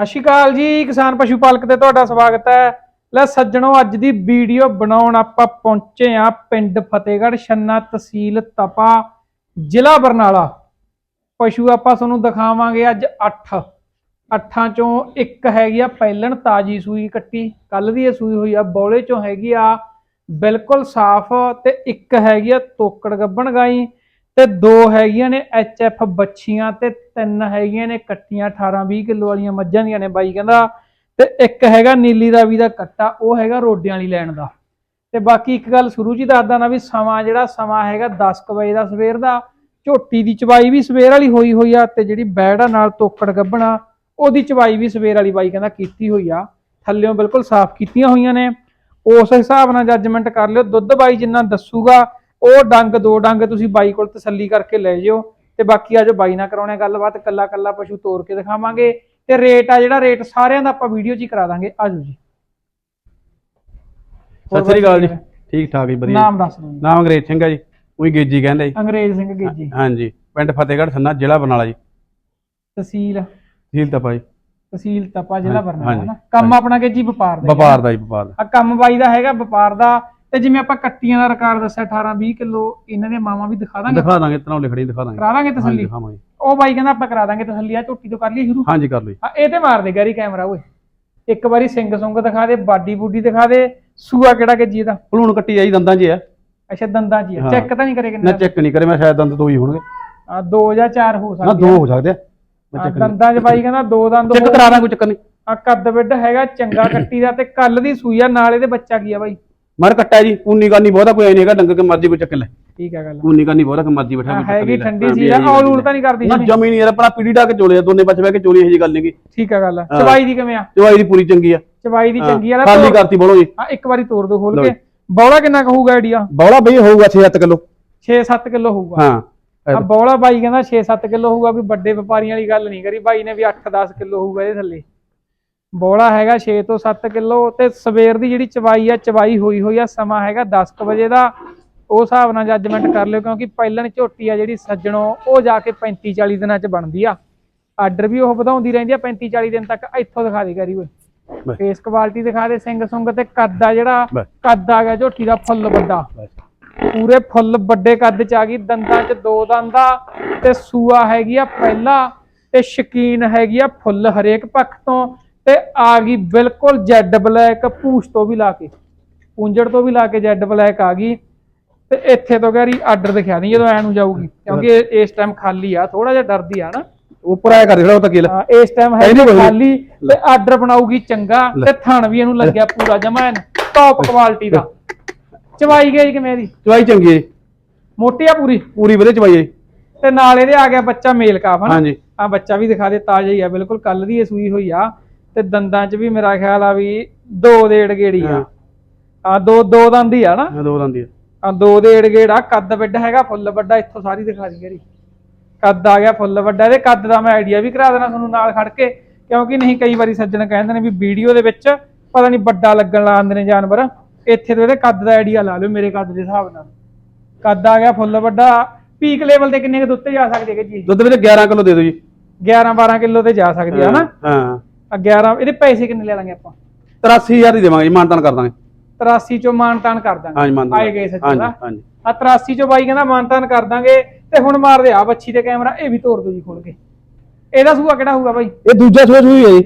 ਸਤਿ ਸ਼੍ਰੀ ਅਕਾਲ ਜੀ, ਕਿਸਾਨ ਪਸ਼ੂ ਪਾਲਕ ਤੇ ਤੁਹਾਡਾ ਸਵਾਗਤ ਹੈ। ਲੈ ਸੱਜਣੋ, ਅੱਜ ਦੀ ਵੀਡੀਓ ਬਣਾਉਣ ਆਪਾਂ ਪਹੁੰਚੇ ਆ ਪਿੰਡ ਫਤਿਹਗੜ੍ਹ, ਛੰਨਾ ਤਹਿਸੀਲ ਤਪਾ, ਜ਼ਿਲ੍ਹਾ ਬਰਨਾਲਾ। ਪਸ਼ੂ ਆਪਾਂ ਤੁਹਾਨੂੰ ਦਿਖਾਵਾਂਗੇ ਅੱਜ 8 ਅੱਠਾਂ ਚੋਂ ਇੱਕ ਹੈਗੀ ਆ ਪਹਿਲਣ ਤਾਜੀ ਸੂਈ ਕੱਟੀ ਕੱਲ ਦੀ ਇਹ ਸੂਈ ਹੋਈ ਆ, ਬੌਲੇ ਚੋਂ ਹੈਗੀ ਆ, ਬਿਲਕੁਲ ਸਾਫ਼, ਤੇ ਇੱਕ ਹੈਗੀ ਆ ਤੋਕੜ ਗੱਬਣ ਗਾਈ। ਤੇ ਦੋ ਹੈਗੀਆਂ ਨੇ ਐਫ ਬੱਚੀਆਂ ਤੇ ਤਿੰਨ ਹੈਗੀਆਂ ਨੇ ਕੱਟੀਆਂ 18 20 ਕਿਲੋ ਵਾਲੀਆਂ ਮੱਝਾਂ ਦੀਆਂ ਨੇ ਬਾਈ ਕਹਿੰਦਾ। ਤੇ ਇੱਕ ਹੈਗਾ ਨੀਲੀ ਰਾਵੀ ਦਾ ਕੱਟਾ, ਉਹ ਹੈਗਾ ਰੋਡਿਆਂ ਵਾਲੀ ਲੈਣ ਦਾ। ਤੇ ਬਾਕੀ ਇੱਕ ਗੱਲ ਸ਼ੁਰੂ ਜੀ ਹੀ ਦੱਸਦਾ ਨਾ ਵੀ ਸਮਾਂ ਜਿਹੜਾ, ਸਮਾਂ ਹੈਗਾ 10 ਕੁ ਵਜੇ ਦਾ ਸਵੇਰ ਦਾ। ਝੋਟੀ ਦੀ ਚਵਾਈ ਵੀ ਸਵੇਰ ਵਾਲੀ ਹੋਈ ਹੋਈ ਆ ਤੇ ਜਿਹੜੀ ਬੈੜਾ ਨਾਲ ਤੋਕੜ ਗੱਬਣਾ ਉਹਦੀ ਚਵਾਈ ਵੀ ਸਵੇਰ ਵਾਲੀ ਬਾਈ ਕਹਿੰਦਾ ਕੀਤੀ ਹੋਈ ਆ। ਥੱਲਿਓਂ ਬਿਲਕੁਲ ਸਾਫ਼ ਕੀਤੀਆਂ ਹੋਈਆਂ ਨੇ। ਉਸ ਹਿਸਾਬ ਨਾਲ ਜੱਜਮੈਂਟ ਕਰ ਲਿਓ, ਦੁੱਧ ਬਾਈ ਜਿੰਨਾ ਦੱਸੂਗਾ ਉਹ ਡੰਗ ਦੋ ਡੰਗ ਤੁਸੀਂ ਬਾਈ ਕੋਲ ਤਸੱਲੀ ਕਰਕੇ ਲੈ ਜਿਓ ਤੇ ਬਾਕੀ ਆਜੋ ਬਾਈ ਨਾਲ ਕਰਾਉਣੇ ਗੱਲਬਾਤ ਕੱਲਾ ਕੱਲਾ ਪਸ਼ੂ ਤੋੜ ਕੇ ਦਿਖਾਵਾਂਗੇ ਤੇ ਰੇਟ ਆ ਜਿਹੜਾ ਰੇਟ ਸਾਰਿਆਂ ਦਾ ਆਪਾਂ ਵੀਡੀਓ 'ਚ ਹੀ ਕਰਾ ਦਾਂਗੇ। ਆਜੋ ਜੀ। ਸਤਿ ਸ੍ਰੀ ਅਕਾਲ ਜੀ। ਠੀਕ ਠਾਕ ਜੀ ਵਧੀਆ ਨਾਮ ਦੱਸ ਦਿਓ ਜੀ। ਨਾਮ ਅੰਗਰੇਜ਼ ਸਿੰਘ ਹੈ ਜੀ ਉਹੀ ਗੇਜੀ ਕਹਿੰਦਾ ਜੀ। ਅੰਗਰੇਜ਼ ਸਿੰਘ ਗੇਜੀ। ਹਾਂਜੀ ਪਿੰਡ ਫਤਿਹਗੜ੍ਹ ਸੰਨਾ ਜ਼ਿਲ੍ਹਾ ਬਰਨਾਲਾ ਜੀ। ਤਹਿਸੀਲ। ਤਹਿਸੀਲ ਤਪਾ ਜੀ। ਤਹਿਸੀਲ ਤਪਾ ਜ਼ਿਲ੍ਹਾ ਹਾਂਜੀ, ਬਰਨਾਲਾ ਹਾਂਜੀ, ਨਾ। ਕੰਮ ਆਪਣਾ ਗੇਜੀ ਵਪਾਰ ਦਾ ਹੀ ਆ। ਵਪਾਰ ਦਾ ਜੀ ਵਪਾਰ ਦਾ। ਆ ਕੰਮ ਬਾਈ ਦਾ ਹੈਗਾ ਵਪਾਰ ਦਾ ਤੇ ਜਿਵੇਂ ਆਪਾਂ ਕੱਟੀਆਂ ਦਾ ਰਿਕਾਰਡ ਦੱਸਿਆ 18 20 ਕਿਲੋ ਇਹਨਾਂ ਦੀਆਂ ਮਾਵਾਂ ਵੀ ਦਿਖਾ ਦਾਂਗੇ। ਦਿਖਾ ਦਾਂਗੇ ਤਨੌ ਲਿਖੜੀ ਦਿਖਾ ਦਾਂਗੇ। ਕਰਾ ਦਾਂਗੇ ਤਸੱਲੀ? ਦਿਖਾਵਾਂਗੇ। ਉਹ ਬਾਈ ਕਹਿੰਦਾ ਆਪਾਂ ਕਰਾ ਦਾਂਗੇ ਤਸੱਲੀ ਆ ਝੋਟੀ ਤੋਂ ਕਰ ਲਈ ਸ਼ੁਰੂ। ਹਾਂਜੀ ਕਰ ਆ ਇਹ ਤੇ ਮਾਰ ਦੇ ਗੈਰੀ ਕੈਮਰਾ ਓਏ। ਇੱਕ ਵਾਰੀ ਸਿੰਘ ਸੁੰਗ ਦਿਖਾ ਦੇ ਬਾਡੀ ਬੂਡੀ ਦਿਖਾ ਦੇ ਸੂਆ ਕਿਹੜਾ ਕਿ ਜੀ ਦਾ? ਭਲੂਣ ਕੱਟੀ ਆਈ ਦੰਦਾਂ 'ਚ ਹੈ ਅੱਛਾ ਦੰਦਾਂ ਜੀ ਹਾਂ। ਚੈੱਕ ਤਾਂ ਨਹੀਂ ਕਰੇ ਨਾ ਚੈੱਕ ਨਹੀਂ ਕਰੇ ਮੈਂ ਸ਼ਾਇਦ ਦੰਦ ਦੋ ਹੀ ਹੋਣਗੇ। ਆ ਦੋ ਜਾਂ ਚਾਰ ਹੋ ਨਾ ਸਕਦੇ ਦੋ ਹੋ ਸਕਦੇ ਆ। ਆ ਦੰਦਾਂ 'ਚ ਬਾਈ ਕਹਿੰਦਾ ਦੋ ਦੰਦ ਚੈੱਕ ਕਰਾ ਦਾਂ ਕੋਈ ਚੱਕਰ ਨਹੀਂ। ਆ ਕੱਦ ਵਿੱਡ ਹੈਗਾ ਚੰਗਾ ਕੱਟੀ ਦਾ ਤੇ ਕੱਲ ਦੀ ਸੂਈ ਆ ਨਾਲ ਇਹਦੇ ਬੱਚਾ ਕੀ ਆ ਬਾਈ? ਮਰ ਕੱਟਾ ਜੀ ਪੂਨੀ ਕਰਨੀ ਬਹੁਤਾ ਕੋਈ ਨਹੀਂ ਹੈਗਾ ਡੰਗਰ ਕੇ ਮਰਜ਼ੀ ਕੋਈ ਚੱਕ ਲੈ। ਠੀਕ ਆ ਗੱਲ। ਪੂਨੀ ਕਰਨੀ ਬਹੁਤਾ ਕਿ ਮਰਜ਼ੀ ਬੈਠਾ ਆ, ਕੋਈ ਚੱਕ ਹੈਗੀ ਲੈ। ਠੰਡੀ ਹਾਂ, ਸੀ ਆ ਔਲ ਨਹੀਂ ਕਰਦੀ ਨਾ ਜਮੀ। ਜਮੀ ਨਹੀਂ ਯਾਰ ਆਪਣਾ ਪੀੜੀ ਢਾ ਕੇ ਚੋਲੇ ਆ, ਦੋਨੇ ਬੱਚ ਬਹਿ ਕੇ ਚੋਲੀ ਇਹ ਜੀ ਗੱਲ ਨਹੀਂ ਠੀਕ ਆ ਗੱਲ। ਹਾਂ। ਚਵਾਈ ਦੀ ਕਿਵੇਂ ਆ? ਚਵਾਈ ਦੀ ਪੂਰੀ ਚੰਗੀ ਆ। ਚਵਾਈ ਦੀ ਹਾਂ, ਚੰਗੀ ਆ ਨਾ ਖਾਲੀ ਤੋੜ- ਕਰਤੀ ਬੋਲੋ ਜੀ। ਆ ਇੱਕ ਵਾਰੀ ਤੋੜ ਦੋ ਖੋਲ ਲਓ ਕੇ। ਬੌਲਾ ਕਿੰਨਾ ਕੁ ਹੋਊਗਾ ਆਈਡੀਆ? ਬੌਲਾ ਬਈ ਹੋਊਗਾ 6-7 ਕਿਲੋ। 6-7 ਕਿਲੋ ਹੋਊਗਾ। ਹਾਂ ਆ ਬੌਲਾ ਬਾਈ ਕਹਿੰਦਾ 6-7 ਕਿਲੋ ਹੋਊਗਾ ਵੀ ਵੱਡੇ ਵਪਾਰੀਆਂ ਵਾਲੀ ਗੱਲ ਨਹੀਂ ਕਰੀ। ਬਾਈ ਨੇ ਵੀ 8-10 ਕਿਲੋ ਹੋਊਗਾ ਇਹਦੇ ਥੱਲੇ। ਬੌਲਾ ਹੈਗਾ 6 ਤੋਂ 7 ਕਿਲੋ ਤੇ ਸਵੇਰ ਦੀ ਜਿਹੜੀ ਚਵਾਈ ਆ ਚਵਾਈ ਹੋਈ ਹੋਈ ਆ ਸਮਾਂ ਹੈਗਾ 10 ਕੁ ਵਜੇ ਦਾ। ਉਸ ਹਿਸਾਬ ਨਾਲ ਜੱਜਮੈਂਟ ਕਰ ਲਿਓ ਕਿਉਂਕਿ ਪਹਿਲਣ ਝੋਟੀ ਆ ਜਿਹੜੀ ਸੱਜਣੋ ਉਹ ਜਾ ਕੇ 35-40 ਦਿਨਾਂ ਚ ਬਣਦੀ ਆ। ਆਰਡਰ ਵੀ ਉਹ ਵਧਾਉਂਦੀ ਰਹਿੰਦੀ ਆ 35-40 ਦਿਨ ਤੱਕ ਇੱਥੋਂ ਦਿਖਾ ਦੇ ਕਰੀ ਓਏ। ਫੇਸ ਕੁਆਲਿਟੀ ਦਿਖਾ ਦੇ ਸਿੰਘ ਸੁੰਗ ਤੇ ਕੱਦ ਆ ਜਿਹੜਾ। ਕੱਦ ਆ ਗਿਆ ਝੋਟੀ ਦਾ ਫੁੱਲ ਵੱਡਾ। ਪੂਰੇ ਫੁੱਲ ਵੱਡੇ ਕੱਦ ਚ ਆ ਗਈ ਦੰਦਾਂ ਚ ਦੋ ਦੰਦਾ ਤੇ ਸੂਆ ਹੈਗੀ ਆ ਪਹਿਲਾ ਤੇ ਸ਼ਕੀਨ ਹੈਗੀ ਆ ਫੁੱਲ ਹਰੇਕ ਪੱਖ ਤੋਂ। ਤੇ ਆ ਗਈ ਬਿਲਕੁਲ ਜੈਡ ਬਲੈਕ ਪੂਛ ਤੋਂ ਵੀ ਲਾ ਕੇ ਪੁੰਜੜ ਤੋਂ ਵੀ ਲਾ ਕੇ ਜੈਡ ਬਲੈਕ ਆ ਗਈ। ਤੇ ਇੱਥੇ ਤੋਂ ਗੈਰੀ ਆਰਡਰ ਦਿਖਿਆ ਨਹੀਂ ਜਦੋਂ ਐ ਨੂੰ ਜਾਊਗੀ ਕਿਉਂਕਿ ਇਸ ਟਾਈਮ ਖਾਲੀ ਆ ਥੋੜਾ ਜਿਹਾ ਡਰਦੀ ਆ ਨਾ। ਉੱਪਰ ਆਇਆ ਕਰ ਜਿਹੜਾ ਉਹ ਤਾਂ ਕੀ ਲੈ। ਹਾਂ, ਇਸ ਟਾਈਮ ਹੈ। ਖਾਲੀ ਤੇ ਆਰਡਰ ਬਣਾਉਗੀ ਚੰਗਾ ਤੇ ਥਣ ਵੀ ਇਹਨੂੰ ਲੱਗਿਆ ਪੂਰਾ ਜਮਾ ਐਨ ਟੌਪ ਕੁਆਲਿਟੀ ਦਾ। ਚਵਾਈ ਗਈ ਕਿਵੇਂ ਦੀ? ਚਵਾਈ ਚੰਗੀ ਹੈ ਮੋਟੀ ਆ ਪੂਰੀ? ਪੂਰੀ ਵਧੀਆ ਚਵਾਈ ਹੈ। ਤੇ ਨਾਲ ਇਹਦੇ ਆ ਗਿਆ ਬੱਚਾ ਮੇਲ ਕਾਫ ਹਨਾ? ਹਾਂਜੀ। ਆ ਬੱਚਾ ਵੀ ਦਿਖਾ ਦੇ ਤਾਜ਼ਾ ਹੀ ਆ ਬਿਲਕੁਲ ਕੱਲ ਦੀ ਇਹ ਸੂਈ ਹੋਈ ਆ। ਤੇ ਦੰਦਾਂ 'ਚ ਵੀ ਮੇਰਾ ਖਿਆਲ ਆ ਵੀ ਦੋ ਦੇੜ ਗੇੜੀ ਆ। ਹਾਂ। ਆ ਦੋ ਦੋ ਦੰਦ ਹੀ ਆ ਨਾ। ਦੋ ਦੰਦੀ ਹੈ ਆ। ਦੋ ਦੇੜ ਗੇੜ ਆ ਕੱਦ ਵੱਡਾ ਹੈਗਾ ਫੁੱਲ ਵੱਡਾ ਇੱਥੋਂ ਸਾਰੀ ਦਿਖਾ ਦੀ ਗੇਰੀ ਕੱਦ ਆ ਗਿਆ ਫੁੱਲ ਵੱਡਾ ਇਹਦੇ ਕੱਦ ਦਾ ਮੈਂ ਆਈਡੀਆ ਵੀ ਕਰਾ ਦੇਣਾ ਤੁਹਾਨੂੰ ਨਾਲ ਖੜ ਕੇ ਕਿਉਂਕਿ ਨਹੀਂ ਕਈ ਵਾਰੀ ਸੱਜਣ ਕਹਿੰਦੇ ਨੇ ਵੀ ਵੀਡੀਓ ਦੇ ਵਿੱਚ ਪਤਾ ਨਹੀਂ ਵੱਡਾ ਲੱਗਣ ਲਾਉਂਦੇ ਨੇ ਜਾਨਵਰ। ਇੱਥੇ ਤੋਂ ਇਹਦੇ ਕੱਦ ਦਾ ਆਈਡੀਆ ਲਾ ਲਿਓ ਮੇਰੇ ਕੱਦ ਦੇ ਹਿਸਾਬ ਨਾਲ। ਕੱਦ ਆ ਗਿਆ ਫੁੱਲ ਵੱਡਾ ਪੀਕ ਲੈਵਲ ਤੇ ਕਿੰਨੇ ਕੁ ਦੁੱਤੇ ਜਾ ਸਕਦੇ ਹੈਗੇ ਜੀ ਦੁੱਧ ਵਿੱਚ 11 ਕਿਲੋ ਦੇ ਦਿਓ ਜੀ। 11 12 ਕਿਲੋ ਤੇ ਜਾ ਸਕਦੀ ਆ ਨਾ ਹਾਂ। ਆ 11 ਇਹਦੇ ਪੈਸੇ ਕਿੰਨੇ ਲੈ ਲਾਂਗੇ ਆਪਾਂ? 83000 ਦੀ ਦੇਵਾਂਗੇ ਜੀ ਮਾਨਤਾਨ ਕਰ ਦਾਂਗੇ। 83 ਚੋਂ ਮਾਨਤਾਨ ਕਰ ਦਾਂਗੇ। ਹਾਂਜੀ ਮਾਨਤਾਨ ਆਏ ਗਏ ਸੱਜਣ ਹਾਂਜੀ ਹਾਂਜੀ। ਆ 83 ਚੋਂ ਬਾਈ ਕਹਿੰਦਾ ਮਾਨਤਾਨ ਕਰ ਦਾਂਗੇ ਤੇ ਹੁਣ ਮਾਰਦੇ ਆ ਬੱਚੀ ਤੇ ਕੈਮਰਾ ਇਹ ਵੀ ਤੋੜ ਦੋ ਜੀ ਖੋਲ ਕੇ। ਇਹਦਾ ਸੂਆ ਕਿਹੜਾ ਹੋਊਗਾ ਬਾਈ? ਇਹ ਦੂਜਾ ਸੂਆ ਸੂਈ ਹੈ ਜੀ।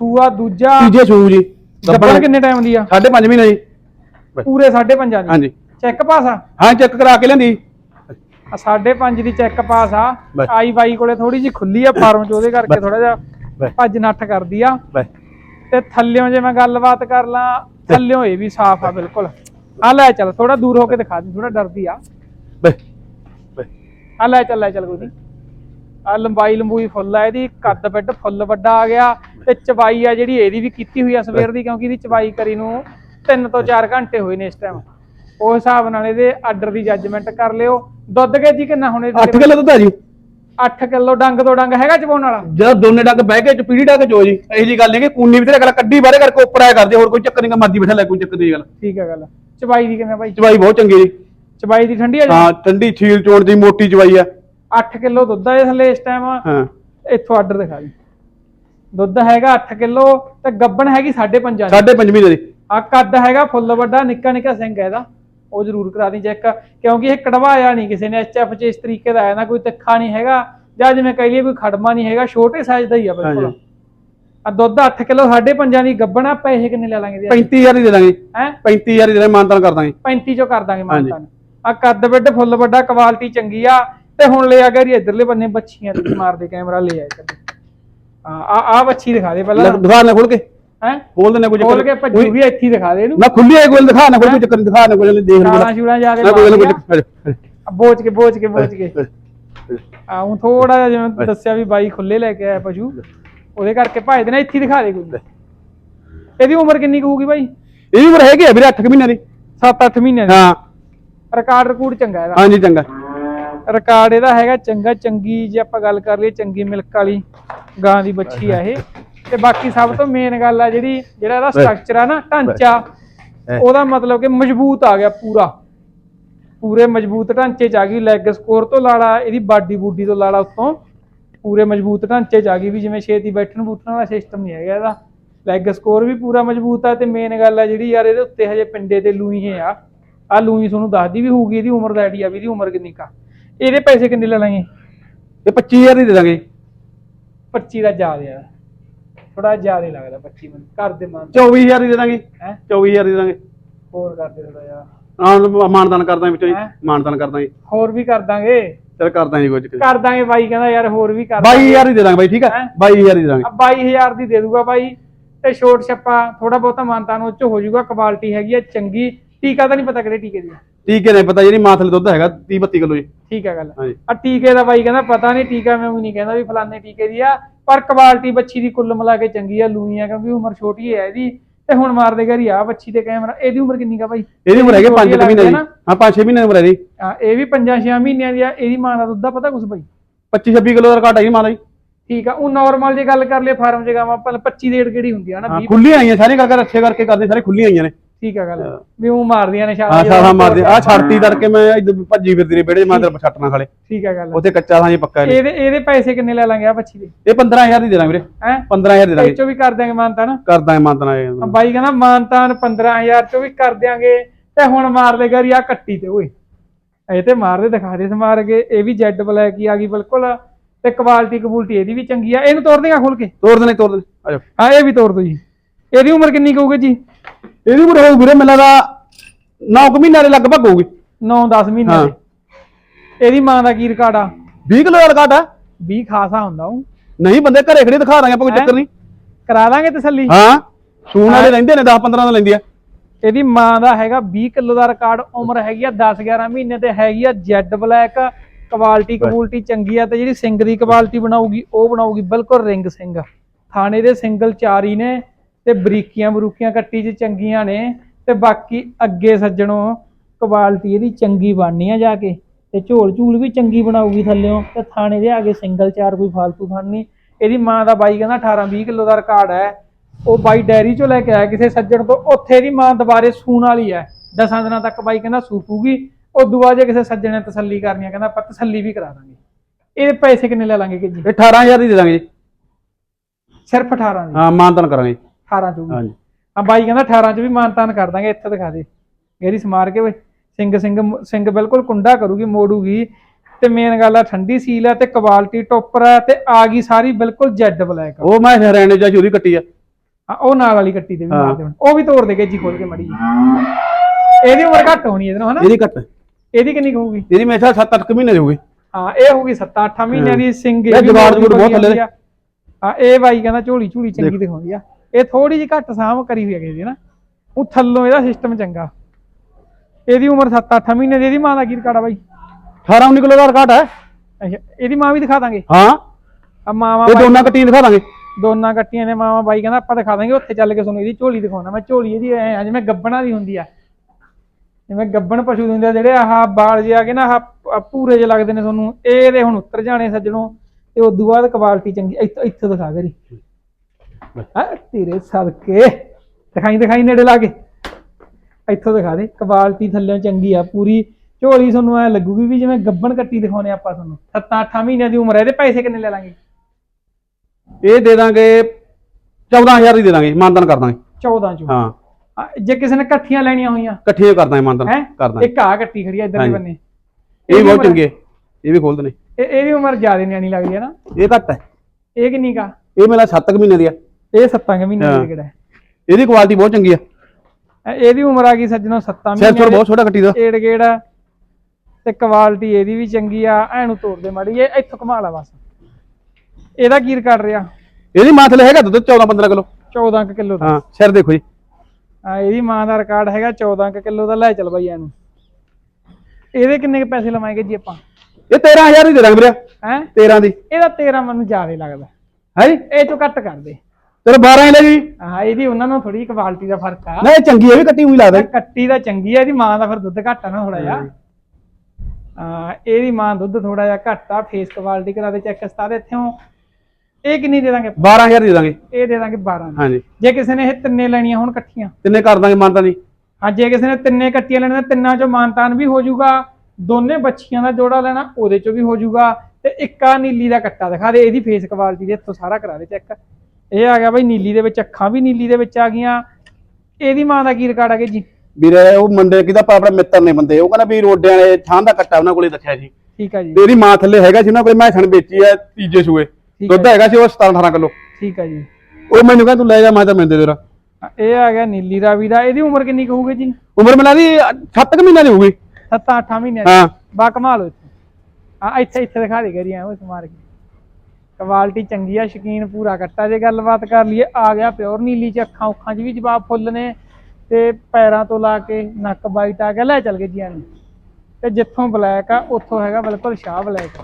ਸੂਆ ਦੂਜਾ। ਤੀਜੇ ਸੂ ਜੀ। ਗੱਬਣ ਕਿੰਨੇ ਟਾਈਮ ਦੀ ਆ? ਸਾਢੇ ਪੰਜ ਮਹੀਨੇ ਜੀ। ਪੂਰੇ 5.5 ਦੀ। ਹਾਂਜੀ। ਚੈੱਕ ਪਾਸ ਆ? ਹਾਂ ਚੈੱਕ ਕਰਾ ਕੇ ਲੈਂਦੀ ਆ 5.5 ਦੀ ਚੈੱਕ ਪਾਸ ਆ। ਬਸ। ਆਈ ਬਾਈ ਕੋਲੇ ਥੋੜੀ ਜੀ ਖੁੱਲੀ ਆ ਫਾਰਮ ਚ ਉਹਦੇ ਕਰਕੇ ਥੋੜਾ ਜਿਹਾ। ਭੱਜ ਨੱਠ ਕਰਦੀ ਆ। ਤੇ ਥੱਲਿਓਂ ਜੇ ਮੈਂ ਗੱਲਬਾਤ ਕਰ ਲਾਂ ਥੱਲਿਓਂ ਇਹ ਵੀ ਸਾਫ਼ ਆ ਬਿਲਕੁਲ। ਆ ਲੈ ਚੱਲ ਥੋੜਾ ਦੂਰ ਹੋ ਕੇ ਦਿਖਾ ਦੀ ਥੋੜਾ ਡਰਦੀ ਆ। ਬਸ ਆ ਲੈ ਚੱਲ ਲੈ ਚੱਲ ਕੋਈ ਨੀ ਆ ਲੰਬਾਈ ਲੰਬੂਈ ਫੁੱਲ ਆ ਇਹਦੀ ਕੱਦ ਬੱਡ ਫੁੱਲ ਵੱਡਾ ਆ ਗਿਆ। ਤੇ ਚਬਾਈ ਆ ਜਿਹੜੀ ਇਹਦੀ ਵੀ ਕੀਤੀ ਹੋਈ ਆ ਸਵੇਰ ਦੀ ਕਿਉਂਕਿ ਇਹਦੀ ਚਬਾਈ ਕਰੀ ਨੂੰ 3 ਤੋਂ 4 ਘੰਟੇ ਹੋਏ ਨੇ ਇਸ ਟਾਈਮ ਉਸ ਹਿਸਾਬ ਨਾਲ ਇਹਦੇ ਆਰਡਰ ਦੀ ਜੱਜਮੈਂਟ ਕਰ ਲਿਓ। ਦੁੱਧ ਕੇ ਜੀ ਕਿੰਨਾ ਹੁਣ 8 ਕਿਲੋ ਦੁੱਧ ਹੈ ਜੀ। 8 ਕਿਲੋ ਡੰਗ ਤੋਂ ਡੰਗ ਹੈਗਾ ਚਬਾਉਣ ਵਾਲਾ। ਜਦੋਂ ਦੋਨੇ ਡੱਕ ਬਹਿ ਕੇ ਪੀੜੀ ਡੱਕ ਚੋ ਜੀ। ਇਹੋ ਜੀ ਗੱਲ ਨਹੀਂ ਕਿ ਪੂਨੀ ਵੀ ਤੇਰੇ ਗੱਲ ਕੱਢੀ ਬਾਰੇ ਕਰਕੇ ਉੱਪਰ ਆਇਆ ਕਰਦੇ ਹੋਰ ਕੋਈ ਚੱਕਰ ਨਹੀਂ ਮਰਦੀ ਬੈਠਾ ਲੈ ਕੋਈ ਚੱਕਰ ਦੀ ਗੱਲ। ਠੀਕ ਹੈ ਗੱਲ। ਚਬਾਈ ਦੀ ਕਿਵੇਂ ਬਾਈ? ਚਵਾਈ ਬਹੁਤ ਚੰਗੀ ਜੀ। ਚਬਾਈ ਦੀ ਠੰਡੀ ਆ ਜੀ? ਹਾਂ ਠੰਡੀ ਛੀਲ ਚੋਣ ਦੀ ਮੋਟੀ ਚਵਾਈ ਆ। 8 ਕਿਲੋ ਦੁੱਧ ਆ ਇਹ ਥੱਲੇ ਇਸ ਟਾਈਮ ਹਾਂ। ਇੱਥੋਂ ਆਰਡਰ ਦਿਖਾ ਦੀ ਦੁੱਧ ਹੈਗਾ 8 ਕਿਲੋ ਤੇ ਗੱਬਣ ਹੈਗੀ 5.5 ਦੀ ਸਾਢੇ ਪੰਜ ਮਹੀਨੇ ਦੀ ਆ ਕੱਦ ਹੈਗਾ ਫੁੱਲ ਵੱਡਾ ਨਿੱਕਾ ਨਿੱਕਾ ਸਿੰਘ ਹੈ ਇਹਦਾ। ਉਹ ਜ਼ਰੂਰ ਕਰਾ ਦੀ ਚੈੱਕ ਕਿਉਂਕਿ ਇਹ ਕੜਵਾਇਆ ਨਹੀਂ ਕਿਸੇ ਨੇ ਐਚਐਫ ਚ ਇਸ ਤਰੀਕੇ ਦਾ ਆਇਆ ਨਾ ਕੋਈ ਤਿੱਖਾ ਨਹੀਂ ਹੈਗਾ ਜਾਂ ਜਿਵੇਂ ਕਹ ਲਈਏ ਕੋਈ ਖੜਮਾ ਨਹੀਂ ਹੈਗਾ ਛੋਟੇ ਸਾਈਜ਼ ਦਾ ਹੀ ਆ ਬਿਲਕੁਲ। ਆ ਦੁੱਧ 8 ਕਿਲੋ 5.5 ਦੀ ਗੱਬਣ ਪੈਸੇ ਕਿੰਨੇ ਲੈ ਲਾਂਗੇ 35000 ਹੀ ਦੇ ਦਾਂਗੇ। ਹੈ? 35000 ਹੀ ਦੇ ਦਾਂਗੇ ਮਾਨਤਾਨ ਕਰ ਦਾਂਗੇ। 35 ਚੋਂ ਕਰ ਦਾਂਗੇ। ਮਾਨਤਾਨ। ਆ ਕੱਦ ਵੱਡ ਫੁੱਲ ਵੱਡਾ ਕੁਆਲਿਟੀ ਚੰਗੀ ਆ ਤੇ ਹੁਣ ਲੈ ਆ ਗਰੀ ਇਧਰਲੇ ਬੰਨੇ ਬੱਚੀਆਂ ਮਾਰ ਦੇ ਕੈਮਰਾ ਲੈ ਆ ਇੱਧਰ ਆ ਆ ਆ ਬੱਚੀ ਦਿਖਾ ਦੇ ਪਹਿਲਾਂ। ਦਿਖਾ ਨਾ ਖੋਲ ਕੇ। ਹੈ? ਖੋਲ ਦਿੰਦੇ ਕੋਈ ਖੋਲ ਕੇ ਚੱਕਰ ਭੱਜੂ ਵੀ ਇੱਥੇ ਹੀ ਦਿਖਾ ਦੇ ਇਹਨੂੰ। ਨਾ ਖੁੱਲੀ ਹੈ ਕੋਈ ਦਿਖਾ ਨਾ ਕੋਈ ਚੱਕਰ ਦਿਖਾ ਨਾ ਕੋਈ ਦੇਖ ਲੈ ਸ਼ੂੜਾ ਜਾ ਕੇ ਨਾ ਕੋਈ ਕੋਈ। ਚੱਕਰ ਬੋਚ ਕੇ ਬੋਚ ਕੇ ਬੋਚ ਕੇ। ਆ ਹੁਣ ਥੋੜਾ ਜਿਹਾ ਜਿਵੇਂ ਦੱਸਿਆ ਵੀ ਬਾਈ ਖੁੱਲੇ ਲੈ ਕੇ ਆਇਆ ਪਸ਼ੂ ਉਹਦੇ ਕਰਕੇ ਭਜਦੇ ਨੇ ਇੱਥੇ ਦਿਖਾ ਦੇ ਕੋਈ। ਇਹਦੀ ਉਮਰ ਕਿੰਨੀ ਕੁ ਹੋਊਗੀ ਬਾਈ? ਇਹ ਵੀ ਉਮਰ ਹੈਗੀ ਆ ਵੀਰੇ 8 ਮਹੀਨਿਆਂ ਦੀ। 7-8 ਮਹੀਨਿਆਂ ਦੀ? ਹਾਂ। ਰਿਕਾਰਡ ਰਿਕੂਡ ਚੰਗਾ ਇਹਦਾ। ਹਾਂਜੀ ਚੰਗਾ। ਰਿਕਾਰਡ ਇਹਦਾ ਹੈਗਾ ਚੰਗਾ ਚੰਗੀ ਜੇ ਆਪਾਂ ਗੱਲ ਕਰ ਲਈਏ ਚੰਗੀ ਮਿਲਕ ਵਾਲੀ ਗਾਂ ਦੀ ਬੱਚੀ ਆ ਇਹ। ਤੇ ਬਾਕੀ ਸਭ ਤੋਂ ਮੇਨ ਗੱਲ ਆ ਜਿਹੜੀ ਜਿਹੜਾ ਇਹਦਾ ਸਟਰਕਚਰ ਆ ਨਾ ਢਾਂਚਾ ਉਹਦਾ ਮਤਲਬ ਕਿ ਮਜ਼ਬੂਤ ਆ ਗਿਆ ਪੂਰਾ। ਪੂਰੇ ਮਜ਼ਬੂਤ ਢਾਂਚੇ ਚ ਆ ਗਈ ਲੈਗ ਸਕੋਰ ਤੋਂ ਲਾਲਾ ਇਹਦੀ ਬਾਡੀ ਬੂਡੀ ਤੋਂ ਲਾਲਾ ਉੱਤੋਂ। ਪੂਰੇ ਮਜ਼ਬੂਤ ਢਾਂਚੇ ਚ ਆ ਗਈ ਵੀ ਜਿਵੇਂ ਛੇਤੀ ਬੈਠਣ ਬੂਠਣ ਵਾਲਾ ਸਿਸਟਮ ਨਹੀਂ ਹੈਗਾ ਇਹਦਾ। ਲੈਗ ਸਕੋਰ ਵੀ ਪੂਰਾ ਮਜ਼ਬੂਤ ਆ ਤੇ ਮੇਨ ਗੱਲ ਆ ਜਿਹੜੀ ਯਾਰ ਇਹਦੇ ਉੱਤੇ ਹਜੇ ਪਿੰਡੇ ਤੇ ਲੂਈਏ ਆ। ਆ ਲੂਈ ਤੁਹਾਨੂੰ ਦੱਸਦੀ ਵੀ ਹੋਊਗੀ ਇਹਦੀ ਉਮਰ ਦਾ ਆਈਡੀਆ ਵੀ ਇਹਦੀ ਉਮਰ ਕਿੰਨੀ ਕਾ ਇਹਦੇ ਪੈਸੇ ਕਿੰਨੇ ਲੈ ਲਾਂਗੇ? ਇਹ 25000 ਹੀ ਦੇ ਦਾਂਗੇ। 25 ਦਾ ਜ਼ਿਆਦਾ ਆ। ਥੋੜਾ ਜ਼ਿਆਦਾ ਲੱਗਦਾ 25 ਮੈਨੂੰ ਘਰ ਦੇ ਮਨ 24000 ਹੀ ਦੇ ਦਾਂਗੇ। ਹੈ? 24000 ਹੀ ਦੇ ਦਾਂਗੇ। ਹੋਰ ਕਰਦੇ ਥੋੜਾ ਜਿਹਾ। ਹਾਂ ਮਾਨਦਾਨ ਕਰਦਾ ਵਿੱਚੋਂ ਜੀ। ਹੈਂ? ਮਾਨਦਾਨ ਕਰਦਾ ਜੀ ਹੋਰ ਵੀ ਕਰ ਦਾਂਗੇ। ਚਲ ਕਰਦਾ ਜੀ ਕੁਝ ਕਰ ਦਾਂਗੇ ਬਾਈ ਕਹਿੰਦਾ ਯਾਰ ਹੋਰ ਵੀ ਕਰ 22000 ਹੀ ਦੇ ਦਾਂਗੇ ਬਾਈ ਠੀਕ ਹੈ ਹੈਂ? 22000 ਹੀ ਦੇ ਦਾਂਗੇ। ਆ 22000 ਦੀ ਦੇ ਦੂਗਾ ਬਾਈ। ਤੇ ਛੋਟ ਛੱਪਾ ਥੋੜਾ ਬਹੁਤਾ ਮਾਨਤਾ ਨੂੰ ਉੱਚ ਹੋ ਜਾਊਗਾ ਕੁਆਲਿਟੀ ਹੈਗੀ ਆ ਚੰਗੀ। ਟੀਕਾ ਤਾਂ ਨਹੀਂ ਪਤਾ ਕਿਹੜੇ ਟੀਕੇ ਦੀ। ਆ। ਟੀਕੇ ਨੇ ਪਤਾ ਜਿਹੜੀ ਮਾਥਲੇ ਦੁੱਧ ਹੈਗਾ 30 32 ਕਿਲੋ ਜੀ। ਠੀਕ ਆ ਗੱਲ। ਹਾਂਜੀ। ਆ ਟੀਕੇ ਦਾ ਬਾਈ ਕਹਿੰਦਾ ਪਤਾ ਨਹੀਂ ਟੀਕਾ ਮੈਂ ਵੀ ਨਹੀਂ ਕਹਿੰਦਾ ਵੀ ਫਲਾਣੇ ਟੀਕੇ ਦੀ ਆ ਪਰ ਕੁਆਲਿਟੀ ਬੱਚੀ ਦੀ ਕੁੱਲ ਮਿਲਾ ਕੇ ਚੰਗੀ ਆ ਲੂਈ ਆ ਕਿਉਂਕਿ ਉਮਰ ਛੋਟੀ ਹੈ ਇਹਦੀ ਤੇ ਹੁਣ ਮਾਰ ਦੇ ਘਰੀ ਆ ਬੱਚੀ ਦੇ ਕੈਮਰਾ ਇਹਦੀ ਉਮਰ ਕਿੰਨੀ ਕਾ ਬਾਈ? ਇਹਦੀ ਉਮਰ ਹੈਗੀ 5 ਛੋਟੀ ਮਹੀਨੇ ਦੀ। ਹਾਂ 5-6 ਮਹੀਨੇ ਦੀ ਉਮਰ ਹੈ ਜੀ ਆ ਇਹ ਵੀ 5-6 ਮਹੀਨਿਆਂ ਦੀ ਆ ਇਹਦੀ ਮਾਂ ਦਾ ਦੁੱਧ ਦਾ ਪਤਾ ਕੁਛ ਬਾਈ? 25-26 ਕਿਲੋ ਦਾ ਘਾਟਾ ਜੀ ਮਾਲਾ ਜੀ। ਠੀਕ ਆ ਉਹ ਨਾਰਮਲ ਜੇ ਗੱਲ ਕਰ ਲਈ ਫਾਰਮ ਚ ਗਾਵਾਂ ਪਹਿਲਾਂ 25 ਡੇਢ ਕਿਹੜੀ ਹੁੰਦੀ ਆ ਨਾ ਹਾਂ 20 ਖੁੱਲੀਆਂ ਆਈਆਂ ਸਾਰੀਆਂ ਕਰਕੇ ਅੱਛੇ ਕਰਕੇ ਕਰਦੇ ਸਾਰੇ ਖੁੱਲੀਆਂ ਆਈਆਂ ਨੇ। ਠੀਕ ਆ ਗੱਲ। ਵੀ ਉਹ ਮਾਰਦੀਆਂ ਨੇ ਹਾਂ ਛਾਲਾਂ ਸਾਰਾ ਮਾਰਦੇ ਆ ਛੜਤੀ ਕਰਕੇ ਮੈਂ ਇੱਧਰ ਭੱਜੀ ਫਿਰਦੀ ਰਹੀ ਬੇੜੇ ਮੈਂ ਤੇ ਖਾਲੇ ਠੀਕ ਆ ਗੱਲ। ਉੱਥੇ ਕੱਚਾ ਥਾਂ ਜੀ ਪੱਕਾ ਨਹੀਂ ਇਹਦੇ ਇਹਦੇ ਪੈਸੇ ਕਿੰਨੇ ਲੈ ਲਾਂਗੇ ਆ ਬੱਚੀ ਦੇ? ਇਹ 15000 ਦੀ ਦੇ ਦਾਂਗੇ ਵੀਰੇ। ਹੈ? 15000 ਦੇ ਦਾਂਗੇ। ਚੋਂ ਵੀ ਕਰ ਦਿਆਂਗੇ ਮਾਨਤਾ ਨਾ। ਕਰਦਾ ਹੈ ਮਾਨਤਨਾ ਆ ਬਾਈ ਕਹਿੰਦਾ ਮਾਨਤਾਨ 15000 ਚੋਂ ਵੀ ਕਰ ਦਿਆਂਗੇ। ਤੇ ਹੁਣ ਮਾਰ ਦੇ ਗਰੀ ਆ ਕੱਟੀ ਤੇ ਓਏ। ਇਹ ਤੇ ਮਾਰ ਦੇ ਦਿਖਾ ਦੇ ਸਮਾਰ ਕੇ ਇਹ ਵੀ ਜੈਡ ਬਲੈਕ ਹੀ ਆ ਗਈ ਬਿਲਕੁਲ। ਤੇ ਕੁਆਲਿਟੀ ਕਬੂਲਟੀ ਇਹਦੀ ਵੀ ਚੰਗੀ ਆ। ਇਹਨੂੰ ਤੋੜ ਦੇਗਾ ਖੋਲ ਕੇ? ਤੋੜ ਦੇਣੇ ਤੋੜ ਦੇਣੇ ਆ ਜਾਓ। ਹਾਂ ਇਹ ਵੀ ਤੋੜ ਦੋ ਜੀ। ਇਹਦੀ ਉਮਰ ਕਿੰਨੀ ਕੁ ਹੋਊਗੀ ਜੀ? ਇਹਦੀ ਉਮਰ ਹੋਊ ਵੀਰੇ ਮੈਨੂੰ ਦਾ 9 ਮਹੀਨਿਆਂ ਦੇ ਲਗਭਗ ਹੋਊਗੀ। 9-10 ਮਹੀਨੇ ਹਾਂ। ਦੇ। ਇਹਦੀ ਮਾਂ ਦਾ ਕੀ ਰਿਕਾਰਡ ਆ? 20 ਕਿਲੋ ਦਾ ਘਾਟਾ 20 ਖਾਸਾ ਹੁੰਦਾ ਉਹ। ਨਹੀਂ ਬੰਦੇ ਘਰੇ ਖੜੇ ਦਿਖਾ ਦਾਂਗੇ ਆਪਾਂ ਕੋਈ ਚੱਕਰ ਨਹੀਂ। ਕਰਾ ਦਾਂਗੇ ਤਸੱਲੀ। ਹਾਂ ਸੂਣ ਵਾਲੇ ਰਹਿੰਦੇ ਨੇ 10 15 ਦਾ ਲੈਂਦੀ ਆ। ਇਹਦੀ ਮਾਂ ਦਾ ਹੈਗਾ 20 ਕਿਲੋ ਦਾ ਰਿਕਾਰਡ ਉਮਰ ਹੈਗੀ ਆ 10 11 ਮਹੀਨੇ ਤੇ ਹੈਗੀ ਆ ਜੈਡ ਬਲੈਕ ਕੁਆਲਿਟੀ ਕਬੂਲਟੀ ਚੰਗੀ ਆ ਤੇ ਜਿਹੜੀ ਸਿੰਗ ਦੀ ਕੁਆਲਿਟੀ ਬਣਾਉਗੀ ਉਹ ਬਣਾਉਗੀ ਬਿਲਕੁਲ ਰਿੰਗ ਸਿੰਘ ਥਾਣੇ ਦੇ ਸਿੰਗਲ ਚਾਰੀ ਨੇ। ਤੇ ਬਰੀਕੀਆਂ ਬਰੂਕੀਆਂ ਕੱਟੀ ਚ ਚੰਗੀਆਂ ਨੇ ਤੇ ਬਾਕੀ ਅੱਗੇ ਸੱਜਣੋ ਕੁਆਲਿਟੀ ਇਹਦੀ ਚੰਗੀ ਬਣਨੀ ਆ ਜਾ ਕੇ ਤੇ ਝੋਲ ਝੂਲ ਵੀ ਚੰਗੀ ਬਣਾਉਗੀ ਥੱਲਿਓਂ ਤੇ ਥਾਣੇ ਦੇ ਆਗੇ ਸਿੰਗਲ ਚਾਰ ਕੋਈ ਫਾਲਤੂ ਥਾਣ ਨਹੀਂ। ਇਹਦੀ ਮਾਂ ਦਾ ਬਾਈ ਕਹਿੰਦਾ 18 20 ਕਿਲੋ ਦਾ ਰਿਕਾਰਡ ਹੈ। ਉਹ ਬਾਈ ਡੈਰੀ ਚੋਂ ਲੈ ਕੇ ਆਇਆ ਕਿਸੇ ਸੱਜਣ ਤੋਂ। ਉੱਥੇ ਦੀ ਮਾਂ ਦੁਬਾਰੇ ਸੂਣ ਵਾਲੀ ਹੈ। ਦਸਾਂ ਦਿਨਾਂ ਤੱਕ ਬਾਈ ਕਹਿੰਦਾ ਸੂਪੂਗੀ। ਉਦੋਂ ਬਾਅਦ ਜੇ ਕਿਸੇ ਸੱਜਣ ਨੇ ਤਸੱਲੀ ਕਰਨੀ ਹੈ ਕਹਿੰਦਾ ਆਪਾਂ ਤਸੱਲੀ ਵੀ ਕਰਾ ਦਾਂਗੇ। ਇਹਦੇ ਪੈਸੇ ਕਿੰਨੇ ਲੈ ਲਾਂਗੇ ਕਿ ਜੀ ਇਹ 18000 ਦੀ ਦੇ ਦਾਂਗੇ ਜੀ। ਸਿਰਫ 18 ਦੀ। ਹਾਂ ਮਾਨਤਨ ਕਰਾਂਗੇ। 18 ਚ ਹੋਊਗੀ। ਹਾਂਜੀ। ਹਾਂ ਬਾਈ ਕਹਿੰਦਾ 18 ਚ ਵੀ ਮਾਨਤਾਨ ਕਰ ਦਾਂਗੇ ਇੱਥੇ ਦਿਖਾ ਦੇ। ਗੇਰੀ ਸਮਾਰ ਕੇ ਵੇ। ਸਿੰਘ ਸਿੰਘ ਸਿੰਘ ਬਿਲਕੁਲ ਕੁੰਡਾ ਕਰੂਗੀ ਮੋੜੂਗੀ। ਤੇ ਮੇਨ ਗੱਲ ਆ ਠੰਡੀ ਸੀਲ ਹੈ ਤੇ ਕੁਆਲਿਟੀ ਟੋਪਰ ਹੈ ਤੇ ਆ ਗਈ ਸਾਰੀ ਬਿਲਕੁਲ ਜੈਡ ਬਲੈਕ ਉਹ ਮੈਂ ਹਰਿਆਣੇ ਜਾਂ ਚੋਰੀ ਕੱਟੀ ਆ। ਹਾਂ ਉਹ ਨਾਲ ਵਾਲੀ ਕੱਟੀ ਤੇ ਵੀ। ਮਾਰ ਦੇ ਹੁਣ ਉਹ ਵੀ ਤੋੜ ਦੇ ਕੇ ਜੀ ਖੋਲ ਕੇ ਮੜੀ ਇਹਦੀ ਉਮਰ ਘੱਟ ਹੋਣੀ ਇਹਦੇ ਨਾਲ ਹਨਾ? ਇਹਦੀ ਘੱਟ। ਇਹਦੀ ਕਿੰਨੀ ਕੁ ਹੋਊਗੀ? ਇਹਦੀ ਮੇਰੇ ਖਿਆਲ 7-8 ਮਹੀਨੇ ਦੀ ਹੋਊਗੀ। ਹਾਂ ਇਹ ਹੋਊਗੀ 7-8 ਮਹੀਨਿਆਂ ਦੀ। ਸਿੰਘ ਇਹ ਜੁਗਾੜ ਜੁਗੜ ਬਹੁਤ ਥੱਲੇ। ਆ। ਹਾਂ ਇਹ ਬਾਈ ਕਹਿੰਦਾ ਝੋਲੀ ਝੂਲੀ ਚੰਗੀ ਦਿਖਾਉਂਦੀ ਆ। ਇਹ ਥੋੜੀ ਜਿਹੀ ਘੱਟ ਸਾਂਭ ਕਰੀ ਹੋਈ ਹੈਗੀ ਜੀ ਨਾ। ਉਹ ਥੱਲੋਂ ਇਹਦਾ ਸਿਸਟਮ ਚੰਗਾ। ਇਹਦੀ ਉਮਰ 7-8 ਮਹੀਨੇ ਦੀ ਇਹਦੀ ਮਾਂ ਦਾ ਕੀ ਰਿਕਾਰਡ ਆ ਬਾਈ 18-19 ਕਿਲੋ ਦਾ ਘਾਟਾ ਹੈ। ਅੱਛਾ ਇਹਦੀ ਮਾਂ ਵੀ ਦਿਖਾ ਦਾਂਗੇ। ਹਾਂ। ਆ ਮਾਵਾ ਇਹ ਦੋਨਾਂ ਕੱਟੀਆਂ ਦਿਖਾ ਦਾਂਗੇ। ਦੋਨਾਂ ਕੱਟੀਆਂ ਨੇ ਮਾਵਾ ਬਾਈ ਕਹਿੰਦਾ ਆਪਾਂ ਦਿਖਾ ਦਾਂਗੇ ਉੱਥੇ ਚੱਲ ਕੇ ਤੁਹਾਨੂੰ ਇਹਦੀ ਝੋਲੀ ਦਿਖਾਉਣਾ। ਮੈਂ ਝੋਲੀ ਇਹਦੀ ਐ ਆ ਜਿਵੇਂ ਗੱਬਣਾ ਦੀ ਹੁੰਦੀ ਆ। ਜਿਵੇਂ ਗੱਬਣ ਪਸ਼ੂ ਦੇ ਹੁੰਦੇ ਆ ਜਿਹੜੇ ਆਹ ਬਾਲ ਜੇ ਆ ਕੇ ਨਾ ਆਹ ਪੂਰੇ ਜਿਹੇ ਲੱਗਦੇ ਨੇ ਤੁਹਾਨੂੰ। ਇਹਦੇ ਹੁਣ ਉੱਤਰ ਜਾਣੇ ਸੱਜਣੋ ਤੇ ਉਦੋਂ ਬਾਅਦ ਕੁਆਲਿਟੀ ਚੰਗੀ ਇੱਥੋਂ ਇੱਥੋਂ ਦਿਖਾ ਕਰੀ ਆ ਤੇਰੇ ਸਦਕੇ। ਦਿਖਾਈ ਦਿਖਾਈ ਨੇੜੇ ਲਾ ਕੇ। ਇੱਥੋਂ ਦਿਖਾ ਦੇ ਕੁਆਲਿਟੀ ਥੱਲੇ ਚੰਗੀ ਆ ਪੂਰੀ। ਝੋਲੀ ਤੁਹਾਨੂੰ ਐ ਲੱਗੂਗੀ ਵੀ ਜਿਵੇਂ ਗੱਬਣ ਕੱਟੀ ਦਿਖਾਉਣੇ ਆਪਾਂ ਤੁਹਾਨੂੰ। 7-8 ਮਹੀਨਿਆਂ ਦੀ ਉਮਰ ਹੈ ਇਹਦੇ ਪੈਸੇ ਕਿੰਨੇ ਲੈ ਲਾਂਗੇ? ਇਹ ਦੇ ਦਾਂਗੇ 14000 ਦੀ ਦੇ ਦਾਂਗੇ ਮਾਨਦਾਨ ਕਰ ਦਾਂਗੇ। 14 ਚੋਂ। ਹਾਂ। ਜੇ ਕਿਸੇ ਨੇ ਇਕੱਠੀਆਂ ਲੈਣੀਆਂ ਹੋਈਆਂ। ਇਕੱਠੀਆਂ ਕਰ ਦਾਂਗੇ ਮਾਨਦਾਨ ਕਰ ਦਾਂਗੇ। ਇੱਕ ਆ ਕੱਟੀ ਖੜੀ ਆ ਇਧਰਲੇ ਹਾਂਜੀ। ਬੰਨੇ। ਇਹ ਵੀ ਬਹੁਤ ਚੰਗੇ। ਇਹ ਵੀ ਖੋਲਦੇ ਨੇ। ਇਹ ਇਹਦੀ ਉਮਰ ਜ਼ਿਆਦਾ ਨਿਆਣੀ ਲੱਗਦੀ ਹੈ ਨਾ। ਇਹ ਘੱਟ ਹੈ। ਇਹ ਕਿੰਨੀ ਕਾ ਇਹ ਮੇਰਾ 7 ਮਹੀਨੇ ਦੀ ਆ। ਇਹ 7 ਮਹੀਨੇ ਹਾਂ। ਦੀ ਕਿਹੜਾ ਹੈ। ਇਹਦੀ ਕੁਆਲਿਟੀ ਬਹੁਤ ਚੰਗੀ ਆ। ਇਹ- ਇਹਦੀ ਉਮਰ ਆ ਗਈ ਸੱਜਣੋ 7 ਸਿਰ ਸੁਰ ਮਹੀਨੇ ਬਹੁਤ ਛੋਟਾ ਕੱਟੀ ਦਾ। ਏੜ ਗੇੜ ਤੇ ਕੁਆਲਿਟੀ ਇਹਦੀ ਵੀ ਚੰਗੀ ਆ ਐਨੂੰ ਤੋੜਦੇ ਮਾੜੀ ਇਹ ਇੱਥੋਂ ਕਮਾ ਲਾ ਬਸ। ਇਹਦਾ ਕੀ ਰਿਕਾਰਡ ਰਿਹਾ? ਇਹਦੀ ਮਾਂ ਥਲੇ ਹੈਗਾ ਦੁੱਧ 14 15 ਕਿਲੋ। 14 ਕੁ ਕਿਲੋ ਦਾ। ਹਾਂ ਸਿਰ ਦੇਖੋ ਜੀ। ਆ ਇਹਦੀ ਮਾਂ ਦਾ ਰਿਕਾਰਡ ਹੈਗਾ 14 ਕੁ ਕਿਲੋ ਦਾ। ਲੈ ਚੱਲ ਬਾਈ ਇਹਨੂੰ। ਇਹਦੇ ਕਿੰਨੇ ਕੁ ਪੈਸੇ ਲਵਾਂਗੇ ਜੀ ਆਪਾਂ? ਇਹ 13000 ਹੀ ਦੇ ਦਾਂਗੇ ਵੀਰੇ। ਹੈ? 13 ਦੀ। ਇਹਦਾ 13 ਮੈਨੂੰ ਜ਼ਿਆਦਾ ਲੱਗਦਾ। ਹੈ ਜੀ? ਇਹ ਚੋਂ ਘੱਟ ਕਰ ਦੇ। ਚਲੋ 12 ਹੀ ਲੈ ਜੀ ਹਾਂ ਇਹਦੀ ਉਹਨਾਂ ਨੂੰ ਥੋੜੀ ਕੁਆਲਿਟੀ ਦਾ ਫ਼ਰਕ ਆ। ਨਾ ਇਹ ਚੰਗੀ ਹੈ ਵੀ ਕੱਟੀ ਹੋਈ ਲੱਗਦਾ। ਕੱਟੀ ਦਾ ਚੰਗੀ ਆ ਇਹਦੀ ਮਾਂ ਦਾ ਫਿਰ ਦੁੱਧ ਘੱਟ ਆ ਨਾ ਥੋੜਾ ਜਿਹਾ। ਆ ਇਹਦੀ ਮਾਂ ਦੁੱਧ ਥੋੜਾ ਜਿਹਾ ਘੱਟ ਆ ਫੇਸ ਕੁਆਲਿਟੀ ਕਰਾ ਦੇ ਚੈੱਕ ਸਤਾ ਦੇ ਇੱਥੋਂ। ਇਹ ਕਿੰਨੀ ਦੇ ਦਾਂਗੇ? 12000 ਦੇ ਦਾਂਗੇ। ਇਹ ਦੇ ਦਾਂਗੇ 12 ਦੀ। ਹਾਂਜੀ। ਜੇ ਕਿਸੇ ਨੇ ਇਹ ਤਿੰਨੇ ਲੈਣੀਆਂ ਹੋਣ ਇਕੱਠੀਆਂ। ਤਿੰਨੇ ਕਰ ਦਾਂਗੇ ਮਾਨਦਾਨ ਜੀ ਹਾਂ ਜੇ ਕਿਸੇ ਨੇ ਤਿੰਨੇ ਇਕੱਠੀਆਂ ਲੈਣੀਆਂ ਤਿੰਨਾਂ ਚੋਂ ਮਾਨਤਾਨ ਵੀ ਹੋ ਜਾਊਗਾ ਦੋਨੇ ਬੱਚੀਆਂ ਦਾ ਜੋੜਾ ਲੈਣਾ ਉਹਦੇ ਚੋਂ ਵੀ ਹੋ ਜਾਊਗਾ ਤੇ ਇੱਕਾ ਨੀਲੀ ਦਾ ਕੱਟਾ ਦਿਖਾ ਦੇ ਇਹਦੀ ਫੇਸ ਕੁਆਲਿਟੀ ਦੇ ਇੱਥੋਂ ਸਾਰਾ ਕਰਾ ਦੇ ਚੈੱਕ ਇਹ ਆ ਗਿਆ ਬਈ ਨੀਲੀ ਦੇ ਵਿੱਚ ਅੱਖਾਂ ਵੀ ਨੀਲੀ ਦੇ ਵਿੱਚ ਆ ਗਈਆਂ। ਇਹਦੀ ਮਾਂ ਦਾ ਕੀ ਰਿਕਾਰਡ ਹੈਗੇ ਜੀ? ਵੀਰੇ ਉਹ ਮੁੰਡੇ ਕਿਦਾ ਆਪਣਾ ਮਿੱਤਰ ਨੇ ਬੰਦੇ। ਉਹ ਕਹਿੰਦਾ ਵੀ ਰੋਡਿਆਂ ਵਾਲੇ ਥਾਂ ਦਾ ਕੱਟਾ ਉਹਨਾਂ ਕੋਲੇ ਦੱਸਿਆ ਜੀ ਠੀਕ ਆ ਜੀ। ਤੇ ਇਹਦੀ ਮਾਂ ਥੱਲੇ ਹੈਗਾ ਸੀ ਉਹਨਾਂ ਕੋਲੇ ਮੈਂ ਛਣ ਵੇਚੀ ਆ ਤੀਜੇ ਸੂਏ। ਦੁੱਧ ਹੈਗਾ ਸੀ ਉਹ 17 18 ਕਿਲੋ। ਠੀਕ ਆ ਜੀ। ਉਹ ਮੈਨੂੰ ਕਹਿੰਦਾ ਤੂੰ ਲੈ ਜਾ ਮੈਂ ਤਾਂ ਮੈਂ ਦੇ ਦੇਣਾ ਇਹ ਆ ਗਿਆ ਨੀਲੀ ਰਾਵੀ ਦਾ। ਇਹਦੀ ਉਮਰ ਕਿੰਨੀ ਕਹੂਗੇ ਜੀ? ਉਮਰ ਮਿਲਾ ਦੀ 7 ਮਹੀਨਿਆਂ ਦੀ ਹੋਊਗੀ। 7-8 ਮਹੀਨਿਆਂ ਦੀ। ਹਾਂ। ਬਾ ਕਮਾਲ ਇੱਥੇ ਆ ਇੱਥੇ ਇੱਥੇ ਦਿਖਾ ਦੇ ਕਰੀ ਐਵੇਂ ਸਮਾਰ ਕੇ। ਕੁਆਲਿਟੀ ਚੰਗੀ ਆ ਸ਼ਕੀਨ ਪੂਰਾ ਕੱਟਾ। ਜੇ ਗੱਲਬਾਤ ਕਰ ਲਈਏ ਆ ਗਿਆ ਪਿਓਰ ਨੀਲੀ ਚ ਅੱਖਾਂ ਉੱਖਾਂ 'ਚ ਵੀ ਜਵਾਬ ਫੁੱਲ ਨੇ ਤੇ ਪੈਰਾਂ ਤੋਂ ਲਾ ਕੇ ਨੱਕ ਬਾਈਟ ਆ ਗਿਆ ਲੈ ਚੱਲ ਗਏ ਜੀਆਂ ਨੂੰ ਤੇ ਜਿੱਥੋਂ ਬਲੈਕ ਆ ਉੱਥੋਂ ਹੈਗਾ ਬਿਲਕੁਲ ਸ਼ਾਹ ਬਲੈਕ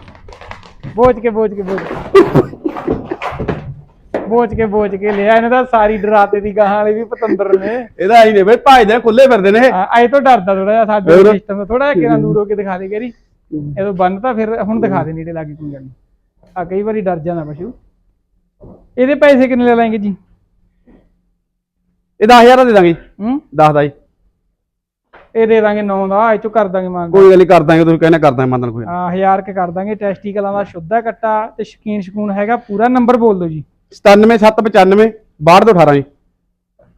ਬੋਝ ਕੇ ਬੋਝ ਕੇ ਬੋਝ ਕੇ। ਬੋਝ ਕੇ ਬੋਝ ਕੇ ਲਿਆ ਇਹਨੇ ਤਾਂ ਸਾਰੀ ਡਰਾਤੇ ਦੀ ਗਾਹਾਂ ਵਾਲੇ ਵੀ ਪਤੰਦਰ ਨੇ। ਇਹਦਾ ਆਈ ਨੇ ਬਈ ਭਜਦੇ ਖੁੱਲੇ ਫਿਰਦੇ ਨੇ ਇਹ। ਆਏ ਤੋਂ ਡਰਦਾ ਥੋੜਾ ਜਿਹਾ ਸਾਡੇ? ਸਿਸਟਮ ਤੋਂ। ਥੋੜਾ ਜਿਹਾ ਕਿਰਾਂ ਦੂਰ ਹੋ ਕੇ ਦਿਖਾ ਦੇ ਕਰੀ ਜਦੋਂ ਬੰਨ ਤਾਂ ਫਿਰ ਹੁਣ ਦਿਖਾ ਦੇ ਨੇੜੇ ਲੱਗੀ ਕੋਈ ਗੱਲ ਨਹੀਂ ਆ ਕਈ ਵਾਰੀ ਡਰ ਜਾਂਦਾ ਪਸ਼ੂ ਇਹਦੇ ਪੈਸੇ ਕਿੰਨੇ ਲੈ ਲਾਂਗੇ ਜੀ? ਇਹ 10000 ਦਾ ਦੇ ਦਾਂਗੇ। ਹੂੰ? 10 ਦਾ ਜੀ। ਇਹ ਦੇ ਦਾਂਗੇ 9 ਦਾ ਇਹ ਚੋਂ ਕਰ ਦਾਂਗੇ ਮੰਗ। ਕੋਈ ਗੱਲ ਨਹੀਂ ਕਰ ਦਾਂਗੇ ਤੁਸੀਂ ਕਹਿੰਦੇ ਕਰ ਦਾਂਗੇ ਮਾਨਦਾਨ ਕੋਈ। ਆ 1000 ਕੇ ਕਰ ਦਾਂਗੇ ਟੈਸਟੀਕਲਾਂ ਦਾ ਸ਼ੁੱਧਾ ਕੱਟਾ ਤੇ ਸ਼ਕੀਨ ਸ਼ਕੂਨ ਹੈਗਾ ਪੂਰਾ ਨੰਬਰ ਬੋਲ ਦਿਓ ਜੀ। 97795 6218 ਜੀ।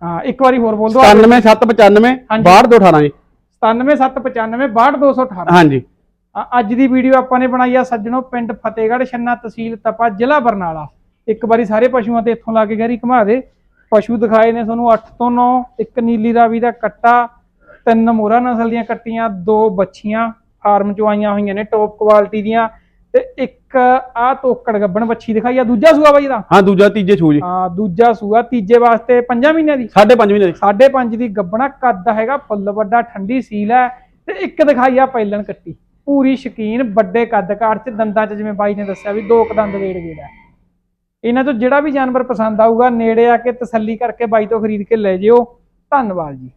ਹਾਂ ਇੱਕ ਵਾਰੀ ਹੋਰ ਬੋਲ ਦਿਓ। 97795 ਹਾਂਜੀ। 6218 ਜੀ। 97795 62218 ਹਾਂਜੀ। ਅੱਜ ਦੀ ਵੀਡੀਓ ਆਪਾਂ ਨੇ ਬਣਾਈ ਆ ਸੱਜਣੋ ਪਿੰਡ ਫਤਿਹਗੜ੍ਹ ਛੰਨਾ ਤਹਿਸੀਲ ਤਪਾ ਜ਼ਿਲ੍ਹਾ ਬਰਨਾਲਾ। ਇੱਕ ਵਾਰੀ ਸਾਰੇ ਪਸ਼ੂਆਂ ਤੇ ਇੱਥੋਂ ਲਾ ਕੇ ਗੈਰੀ ਘੁਮਾ ਦੇ। ਪਸ਼ੂ ਦਿਖਾਏ ਨੇ ਤੁਹਾਨੂੰ 8 ਤੋਂ 9 ਇੱਕ ਨੀਲੀ ਰਾਵੀ ਦਾ ਕੱਟਾ ਤਿੰਨ ਮੋਹਰਾ ਨਸਲ ਦੀਆਂ ਕੱਟੀਆਂ ਦੋ ਬੱਚੀਆਂ ਫਾਰਮ ਚੋਂ ਆਈਆਂ ਹੋਈਆਂ ਨੇ ਟੌਪ ਕੁਆਲਿਟੀ ਦੀਆਂ ਤੇ ਇੱਕ ਆ ਤੋਕੜ ਗੱਬਣ ਬੱਚੀ ਦਿਖਾਈ ਆ ਦੂਜਾ ਸੂਆ ਬਾਈ ਦਾ ਹਾਂ ਦੂਜਾ ਤੀਜੇ ਛੂ ਜੀ। ਹਾਂ ਦੂਜਾ ਸੂਆ ਤੀਜੇ ਵਾਸਤੇ 5 ਮਹੀਨਿਆਂ ਦੀ? 5.5 ਮਹੀਨੇ ਦੀ। ਸਾਢੇ ਪੰਜ ਦੀ ਗੱਬਣਾ ਕੱਦ ਹੈਗਾ ਫੁੱਲ ਵੱਡਾ ਠੰਡੀ ਸੀਲ ਹੈ ਤੇ ਇੱਕ ਦਿਖਾਈ ਆ ਪੈਲਣ ਕੱਟੀ। ਪੂਰੀ ਸ਼ਕੀਨ ਵੱਡੇ ਕੱਦ ਕਾਠ ਚ ਦੰਦਾਂ ਚ, ਜਿਵੇਂ ਬਾਈ ਨੇ ਦੱਸਿਆ ਵੀ ਦੋ ਕੁ ਵੇੜ ਗੇੜਾ ਇਹਨਾਂ ਤੋਂ ਜਿਹੜਾ ਵੀ ਜਾਨਵਰ ਪਸੰਦ ਆਊਗਾ, ਨੇੜੇ ਆ ਕੇ ਤਸੱਲੀ ਕਰਕੇ ਬਾਈ ਤੋਂ ਖਰੀਦ ਕੇ ਲੈ ਜਿਓ। ਧੰਨਵਾਦ ਜੀ।